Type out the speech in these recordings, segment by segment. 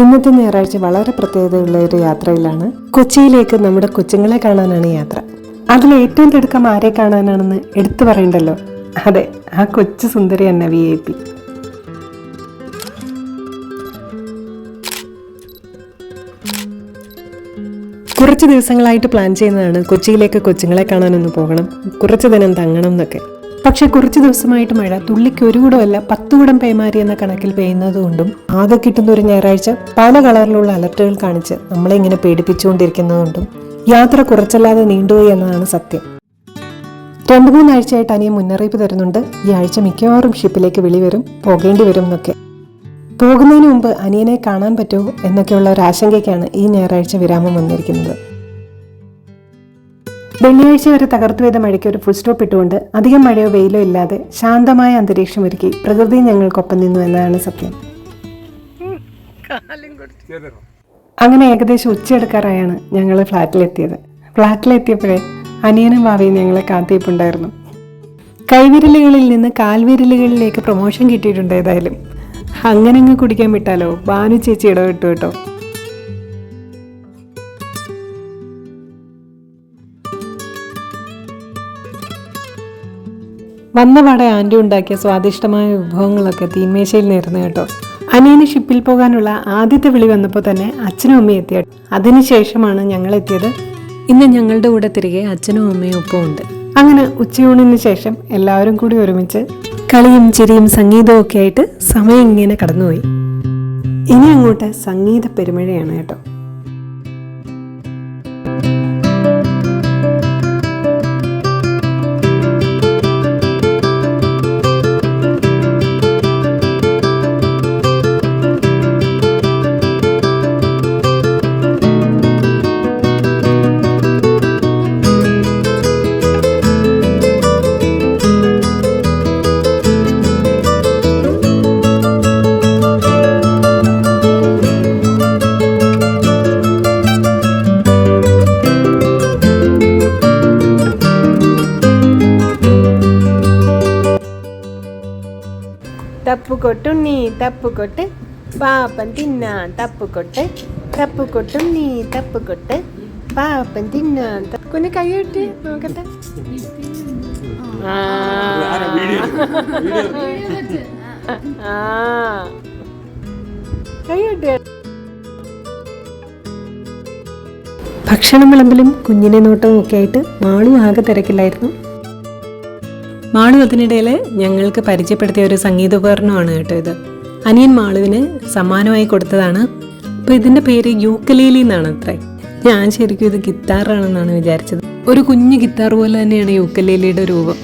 ഇന്നത്തെ ഞായറാഴ്ച വളരെ പ്രത്യേകതയുള്ള ഒരു യാത്രയിലാണ്. കൊച്ചിയിലേക്ക് നമ്മുടെ കൊച്ചുങ്ങളെ കാണാനാണ് യാത്ര. അതിൽ ഏറ്റവും തിടുക്കം ആരെ കാണാനാണെന്ന് എടുത്തു പറയണ്ടല്ലോ? അതെ ആ കൊച്ചു സുന്ദരി എന്ന വി ഐ പി കുറച്ച് ദിവസങ്ങളായിട്ട് പ്ലാൻ ചെയ്യുന്നതാണ് കൊച്ചിയിലേക്ക് കൊച്ചുങ്ങളെ കാണാനൊന്ന് പോകണം. കുറച്ച് ദിനം തങ്ങണം എന്നൊക്കെ. പക്ഷെ കുറച്ച് ദിവസമായിട്ട് മഴ. തുള്ളിക്ക് ഒരു കൂടമല്ല പത്ത് കൂടം പേമാരി എന്ന കണക്കിൽ പെയ്യുന്നതുകൊണ്ടും ആകെ കിട്ടുന്ന ഒരു ഞായറാഴ്ച പല കളറിലുള്ള അലർട്ടുകൾ കാണിച്ച് നമ്മളെ ഇങ്ങനെ പേടിപ്പിച്ചുകൊണ്ടിരിക്കുന്നതുകൊണ്ടും യാത്ര കുറച്ചല്ലാതെ നീണ്ടുപോയി എന്നതാണ് സത്യം. രണ്ടു മൂന്നാഴ്ചയായിട്ട് അനിയൻ മുന്നറിയിപ്പ് തരുന്നുണ്ട്. ഈ ആഴ്ച മിക്കവാറും ഷിപ്പിലേക്ക് വിളി വരും പോകേണ്ടി വരും എന്നൊക്കെ. പോകുന്നതിന് മുമ്പ് അനിയനെ കാണാൻ പറ്റുമോ എന്നൊക്കെയുള്ള ഒരു ആശങ്കയ്ക്കാണ് ഈ ഞായറാഴ്ച വിരാമം വന്നിരിക്കുന്നത്. വെള്ളിയാഴ്ച വരെ തകർത്തു പെയ്ത മഴയ്ക്ക് ഒരു ഫുൾ സ്റ്റോപ്പ് ഇട്ടുകൊണ്ട് അധികം മഴയോ വെയിലോ ഇല്ലാതെ ശാന്തമായ അന്തരീക്ഷം ഒരുക്കി പ്രകൃതി ഞങ്ങൾക്കൊപ്പം നിന്നു എന്നതാണ് സത്യം. അങ്ങനെ ഏകദേശം ഉച്ചയെടുക്കാറായാണ് ഞങ്ങൾ ഫ്ലാറ്റിലെത്തിയത്. ഫ്ലാറ്റിലെത്തിയപ്പോഴേ അനിയനും ഭാവിയും ഞങ്ങളെ കാത്തിരിപ്പുണ്ടായിരുന്നു. കൈവിരലുകളിൽ നിന്ന് കാൽവിരലുകളിലേക്ക് പ്രൊമോഷൻ കിട്ടിയിട്ടുണ്ട് ഏതായാലും. അങ്ങനെ അങ്ങ് കുടിക്കാൻ വിട്ടാലോ? ബാനു ചേച്ചി ഇടവിട്ടു കേട്ടോ. വന്നപാടെ ആന്റി ഉണ്ടാക്കിയ സ്വാദിഷ്ടമായ വിഭവങ്ങളൊക്കെ തീന്മേശയിൽ നേർന്നു കേട്ടോ. അനിയന് ഷിപ്പിൽ പോകാനുള്ള ആദ്യത്തെ വിളി വന്നപ്പോൾ തന്നെ അച്ഛനും അമ്മയും എത്തിയ അതിനുശേഷമാണ് ഞങ്ങൾ എത്തിയത്. ഇന്ന് ഞങ്ങളുടെ കൂടെ തിരികെ അച്ഛനും അമ്മയും ഒപ്പം ഉണ്ട്. അങ്ങനെ ഉച്ചയൂണിന് ശേഷം എല്ലാവരും കൂടി ഒരുമിച്ച് കളിയും ചിരിയും സംഗീതവും ഒക്കെ ആയിട്ട് സമയം ഇങ്ങനെ കടന്നുപോയി. ഇനി അങ്ങോട്ട് സംഗീത പെരുമഴയാണ് കേട്ടോ. తప్పు కొట్టు నీ తప్పు కొట్టు పాపం తిన్నా తప్పు కొట్టు తప్పు కొట్టు నీ తప్పు కొట్టు പാപ്പൻ തിന്നാൻ കുഞ്ഞ് കൈയിട്ട് നോക്കട്ടെ ആ. ആ. കൈയിട്ട് ഭക്ഷണം വിളമ്പലും കുഞ്ഞിനെ നോട്ടവും ഒക്കെ ആയിട്ട് മാളു ആകെ തിരക്കില്ലായിരുന്നു മാളു അതിനിടയിൽ ഞങ്ങൾക്ക് പരിചയപ്പെടുത്തിയ ഒരു സംഗീതോപകരണമാണ് കേട്ടോ ഇത്. അനിയൻ മാളുവിന് സമ്മാനമായി കൊടുത്തതാണ്. അപ്പോൾ ഇതിന്റെ പേര് യൂക്കലേലി എന്നാണ് അത്രേ ഞാൻ ശരിക്കും ഇത് ഗിത്താറാണെന്നാണ് വിചാരിച്ചത്. ഒരു കുഞ്ഞു ഗിത്താർ പോലെ തന്നെയാണ് യൂക്കലേലിയുടെ രൂപം.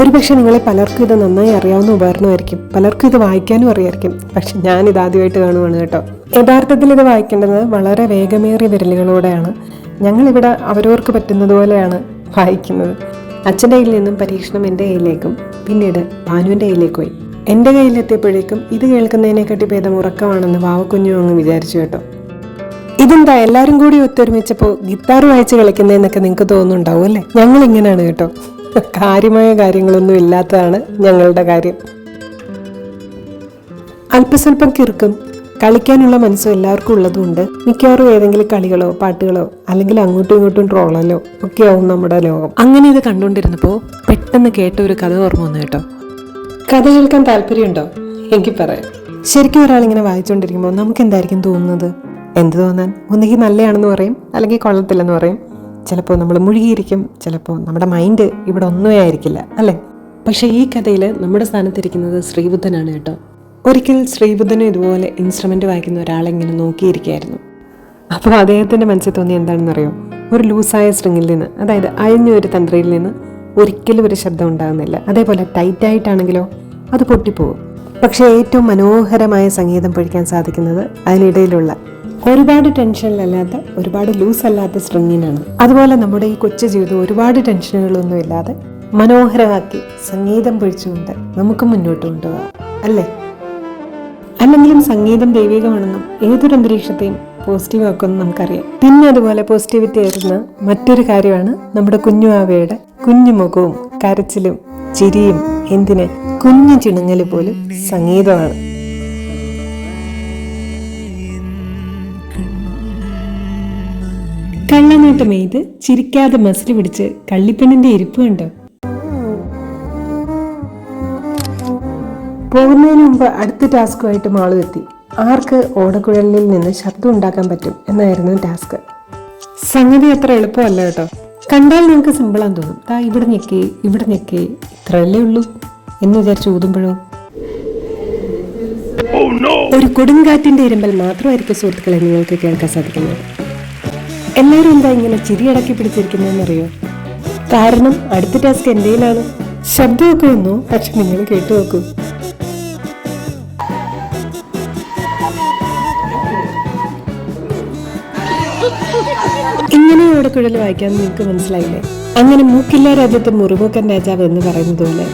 ഒരുപക്ഷെ നിങ്ങളെ പലർക്കും ഇത് നന്നായി അറിയാവുന്ന ഉപകരണമായിരിക്കും. പലർക്കും ഇത് വായിക്കാനും അറിയായിരിക്കും. പക്ഷെ ഞാൻ ഇത് ആദ്യമായിട്ട് കാണുവാണ് കേട്ടോ. യഥാർത്ഥത്തിൽ ഇത് വായിക്കേണ്ടത് വളരെ വേഗമേറിയ വിരലുകളോടെയാണ്. ഞങ്ങളിവിടെ അവരവർക്ക് പറ്റുന്നതുപോലെയാണ് വായിക്കുന്നത്. അച്ഛന്റെ കയ്യിൽ നിന്നും പരീക്ഷണം എന്റെ കയ്യിലേക്കും പിന്നീട് ഭാനുവിന്റെ കയ്യിലേക്ക് പോയി എന്റെ കയ്യിലെത്തിയപ്പോഴേക്കും ഇത് കേൾക്കുന്നതിനെക്കാട്ടി ഭേദം ഉറക്കമാണെന്ന് വാവക്കുഞ്ഞു അങ്ങ് വിചാരിച്ചു കേട്ടോ. ഇതെന്താ എല്ലാവരും കൂടി ഒത്തൊരുമിച്ചപ്പോൾ ഗിത്താർ വായിച്ച് കളിക്കുന്നതെന്നൊക്കെ നിങ്ങൾക്ക് തോന്നുന്നുണ്ടാവും അല്ലേ? ഞങ്ങൾ ഇങ്ങനെയാണ് കേട്ടോ. കാര്യമായ കാര്യങ്ങളൊന്നും ഇല്ലാത്തതാണ് ഞങ്ങളുടെ കാര്യം. അല്പസ്വല്പം കിറുക്കും കളിക്കാനുള്ള മനസ്സും എല്ലാവർക്കും ഉള്ളതുകൊണ്ട് മിക്കവാറും ഏതെങ്കിലും കളികളോ പാട്ടുകളോ അല്ലെങ്കിൽ അങ്ങോട്ടും ഇങ്ങോട്ടും ട്രോളലോ ഒക്കെ ആവും നമ്മുടെ ലോകം. അങ്ങനെ ഇത് കണ്ടുകൊണ്ടിരുന്നപ്പോൾ പെട്ടെന്ന് കേട്ട ഒരു കഥ ഓർമ്മ വന്നു കേട്ടോ. കഥ കേൾക്കാൻ താല്പര്യമുണ്ടോ? എനിക്ക് പറയാം. ശരിക്കും ഒരാളിങ്ങനെ വായിച്ചുകൊണ്ടിരിക്കുമ്പോൾ നമുക്ക് എന്തായിരിക്കും തോന്നുന്നത്? എന്ത് തോന്നാൻ? ഒന്നുകിൽ നല്ലതാണെന്ന് പറയും അല്ലെങ്കിൽ കൊള്ളത്തില്ലെന്ന് പറയും. ചിലപ്പോൾ നമ്മൾ മുഴുകിയിരിക്കും ചിലപ്പോൾ നമ്മുടെ മൈൻഡ് ഇവിടെ ഒന്നുമേ ആയിരിക്കില്ല അല്ലേ? പക്ഷേ ഈ കഥയിൽ നമ്മുടെ സ്ഥാനത്തിരിക്കുന്നത് ശ്രീബുദ്ധനാണ് കേട്ടോ. ഒരിക്കൽ ശ്രീബുദ്ധനും ഇതുപോലെ ഇൻസ്ട്രുമെന്റ് വായിക്കുന്ന ഒരാളെങ്ങനെ നോക്കിയിരിക്കുകയായിരുന്നു. അപ്പോൾ അദ്ദേഹത്തിന്റെ മനസ്സിൽ തോന്നി എന്താണെന്നറിയോ? ഒരു ലൂസായ സ്ട്രിങ്ങിൽ നിന്ന് അതായത് അയഞ്ഞ ഒരു തന്ത്രയിൽ നിന്ന് ഒരിക്കലും ഒരു ശബ്ദം ഉണ്ടാകുന്നില്ല. അതേപോലെ ടൈറ്റായിട്ടാണെങ്കിലോ അത് പൊട്ടിപ്പോകും. പക്ഷേ ഏറ്റവും മനോഹരമായ സംഗീതം പൊഴിക്കാൻ സാധിക്കുന്നത് അതിനിടയിലുള്ള ഒരുപാട് ടെൻഷനിലല്ലാത്ത ഒരുപാട് ലൂസ് അല്ലാത്ത സ്ട്രിങ്ങിനാണ് അതുപോലെ നമ്മുടെ ഈ കൊച്ചു ജീവിതം ഒരുപാട് ടെൻഷനുകളൊന്നും ഇല്ലാതെ മനോഹരമാക്കി സംഗീതം പൊഴിച്ചുകൊണ്ട് നമുക്ക് മുന്നോട്ട് കൊണ്ടുപോകാം. അല്ലേ? അല്ലെങ്കിലും സംഗീതം ദൈവികമാണെന്നും ഏതൊരു അന്തരീക്ഷത്തെയും പോസിറ്റീവ് ആക്കുമെന്ന് നമുക്കറിയാം. പിന്നെ അതുപോലെ പോസിറ്റിവിറ്റി ആയിരുന്ന മറ്റൊരു കാര്യമാണ് നമ്മുടെ കുഞ്ഞു ആവയുടെ കരച്ചിലും ചിരിയും എന്തിന് കുഞ്ഞു ചിണുങ്ങൽ പോലും സംഗീതമാണ്. കള്ളനോട്ടമെയ്ത് ചിരിക്കാതെ മസിൽ പിടിച്ച് കള്ളിപ്പെണ്ണിന്റെ ഇരിപ്പ് കണ്ടോ? പോകുന്നതിന് മുമ്പ് അടുത്ത ടാസ്കുമായിട്ട് മാളുവെത്തി ആർക്ക് ഓടക്കുഴലിൽ നിന്ന് ശബ്ദം ഉണ്ടാക്കാൻ പറ്റും എന്നായിരുന്നു ടാസ്ക്. സംഗതി അത്ര എളുപ്പമല്ല കേട്ടോ. കണ്ടാൽ നിങ്ങൾക്ക് സിമ്പിളാന്ന് തോന്നും. ദാ ഇവിടെ ഞെക്കി ഇവിടെ ഞെക്കി. ഇത്രയല്ലേ ഉള്ളൂ എന്ന് വിചാരിച്ച് ഊതുമ്പോഴോ? ഒരു കൊടുങ്കാറ്റിന്റെ ഇരമ്പൽ മാത്രമായിരിക്കും സുഹൃത്തുക്കളെ നിങ്ങൾക്ക് കേൾക്കാൻ സാധിക്കുന്നത്. എല്ലാവരും എന്താ ഇങ്ങനെ ചിരി അടക്കി പിടിച്ചിരിക്കുന്നതെന്നറിയോ? കാരണം അടുത്ത ടാസ്ക് എന്റെയിലാണ് ശബ്ദമൊക്കെ വന്നു പക്ഷെ നിങ്ങൾ കേട്ടു നോക്കൂ. ഇങ്ങനെ ഓടക്കുഴൽ വായിക്കാൻ നിങ്ങൾക്ക് മനസ്സിലായില്ലേ? അങ്ങനെ മൂക്കില്ലാ രാജ്യത്തെ മുറിമൂക്കൻ രാജാവ് എന്ന് പറയുന്നത് പോലെ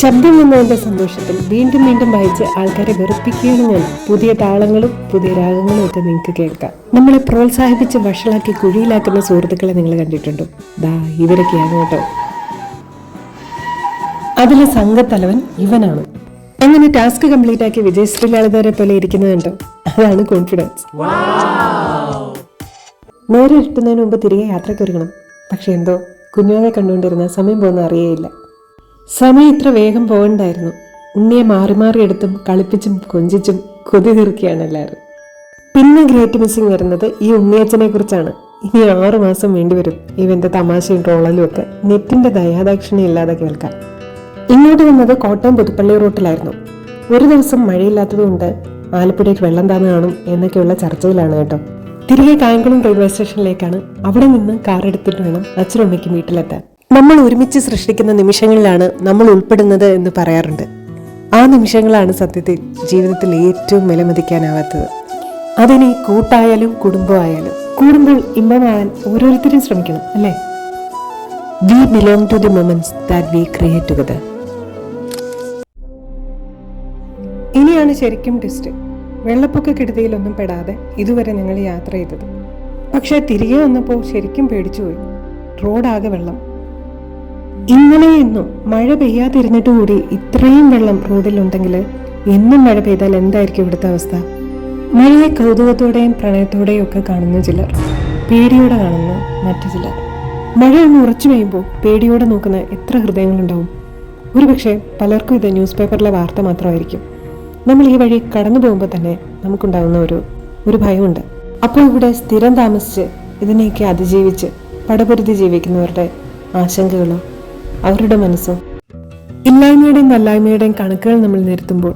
ശബ്ദം വന്നതിന്റെ സന്തോഷത്തിൽ വീണ്ടും വീണ്ടും വായിച്ച് ആൾക്കാരെ വെറുപ്പിക്കുകയാണ് ഞാൻ. പുതിയ താളങ്ങളും പുതിയ രാഗങ്ങളും ഒക്കെ നിങ്ങൾക്ക് കേൾക്കാം. നമ്മളെ പ്രോത്സാഹിപ്പിച്ച് വഷളാക്കി കുഴിയിലാക്കുന്ന സുഹൃത്തുക്കളെ നിങ്ങൾ കണ്ടിട്ടുണ്ടോ? ദാ ഇവരൊക്കെയാണ് കേട്ടോ. അതിലെ സംഘത്തലവൻ ഇവനാണ്. അങ്ങനെ ടാസ്ക് കംപ്ലീറ്റ് ആക്കി വിജയശ്രീ ലളിതരെ പോലെ ഇരിക്കുന്നത് അതാണ് കോൺഫിഡൻസ് നേരെ ഇട്ടുന്നതിന് മുമ്പ് തിരികെ യാത്രയ്ക്ക് ഒരുങ്ങണം. പക്ഷെ എന്തോ കുഞ്ഞുങ്ങളെ കണ്ടുകൊണ്ടിരുന്ന സമയം പോകുന്ന അറിയേയില്ല. സമയം ഇത്ര വേഗം പോകണ്ടായിരുന്നു. ഉണ്ണിയെ മാറി മാറി എടുത്തും കളിപ്പിച്ചും കൊഞ്ചിച്ചും കൊതി തീർക്കുകയാണ് എല്ലാവരും. പിന്നെ ഗ്രേറ്റ് മിസ്സിങ് വരുന്നത് ഈ ഉണ്ണിയച്ചനെ കുറിച്ചാണ്. ഇനി ആറു മാസം വേണ്ടിവരും ഇവന്റെ തമാശയും ട്രോളലും ഒക്കെ നെറ്റിന്റെ ദയാദാക്ഷിണി ഇല്ലാതെ കേൾക്കാൻ ഇങ്ങോട്ട് വന്നത് കോട്ടയം പുതുപ്പള്ളി റൂട്ടിലായിരുന്നു. ഒരു ദിവസം മഴയില്ലാത്തതുകൊണ്ട് ആലപ്പുഴയ്ക്ക് വെള്ളം താന്നു കാണും എന്നൊക്കെയുള്ള ചർച്ചയിലാണ് കേട്ടോ. തിരികെ കായംകുളം റെയിൽവേ സ്റ്റേഷനിലേക്കാണ് അവിടെ നിന്ന് കാർ എടുത്തിട്ട് വേണം അച്ഛനമ്മയ്ക്കും വീട്ടിലെത്താൻ. നമ്മൾ ഒരുമിച്ച് സൃഷ്ടിക്കുന്ന നിമിഷങ്ങളിലാണ് നമ്മൾ ഉൾപ്പെടുന്നത് എന്ന് പറയാറുണ്ട്. ആ നിമിഷങ്ങളാണ് സത്യത്തിൽ ജീവിതത്തിൽ ഏറ്റവും വിലമതിക്കാനാവാത്തത്. അതിനി കൂട്ടായാലും കുടുംബമായാലും കൂടുമ്പോൾ ഇമ്പമാവാൻ ഓരോരുത്തരും ശ്രമിക്കണം അല്ലേ? We belong to the moments that we create together ഇനിയാണ് ശരിക്കും ട്വിസ്റ്റ് വെള്ളപ്പൊക്ക കെടുതിയിലൊന്നും പെടാതെ ഇതുവരെ ഞങ്ങൾ യാത്ര ചെയ്തത്. പക്ഷെ തിരികെ വന്നപ്പോൾ ശരിക്കും പേടിച്ചുപോയി റോഡാകെ വെള്ളം. ഇന്നലെ ഇന്നും മഴ പെയ്യാതിരുന്നിട്ട് കൂടി ഇത്രയും വെള്ളം റോഡിലുണ്ടെങ്കിൽ എന്നും മഴ പെയ്താൽ എന്തായിരിക്കും ഇവിടുത്തെ അവസ്ഥ? മഴയെ കൗതുകത്തോടെയും പ്രണയത്തോടെയും ഒക്കെ കാണുന്ന ചിലർ പേടിയോടെ കാണുന്ന മറ്റു ചിലർ. മഴ ഒന്ന് ഉറച്ചു പെയ്യുമ്പോൾ പേടിയോടെ നോക്കുന്ന എത്ര ഹൃദയങ്ങളുണ്ടാവും? ഒരുപക്ഷെ പലർക്കും ഇത് ന്യൂസ് പേപ്പറിലെ വാർത്ത മാത്രമായിരിക്കും. നമ്മൾ ഈ വഴി കടന്നു പോകുമ്പോൾ തന്നെ നമുക്കുണ്ടാകുന്ന ഒരു ഒരു ഭയമുണ്ട്. അപ്പോൾ ഇവിടെ സ്ഥിരം താമസിച്ച് ഇതിനെയൊക്കെ അതിജീവിച്ച് പടപൊരുതി ജീവിക്കുന്നവരുടെ ആശങ്കകളോ അവരുടെ മനസ്സോ ഇല്ലായ്മയുടെയും നല്ലായ്മയുടെയും കണക്കുകൾ നമ്മൾ നിരത്തുമ്പോൾ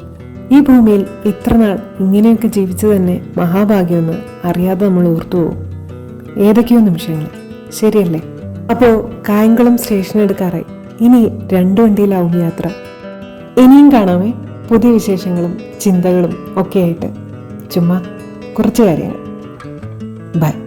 ഈ ഭൂമിയിൽ ഇത്രനാൾ ഇങ്ങനെയൊക്കെ ജീവിച്ചു തന്നെ മഹാഭാഗ്യമെന്ന് അറിയാതെ നമ്മൾ ഓർത്തു പോകും. ഏതൊക്കെയോ നിമിഷങ്ങൾ. ശരിയല്ലേ? അപ്പോൾ കായംകുളം സ്റ്റേഷൻ എടുക്കാറായി ഇനി രണ്ടു വണ്ടിയിലാവും യാത്ര. ഇനിയും കാണാമേ. പുതിയ വിശേഷങ്ങളും ചിന്തകളും ഒക്കെയായിട്ട് ചുമ്മാ കുറച്ച് കാര്യങ്ങൾ. ബൈ.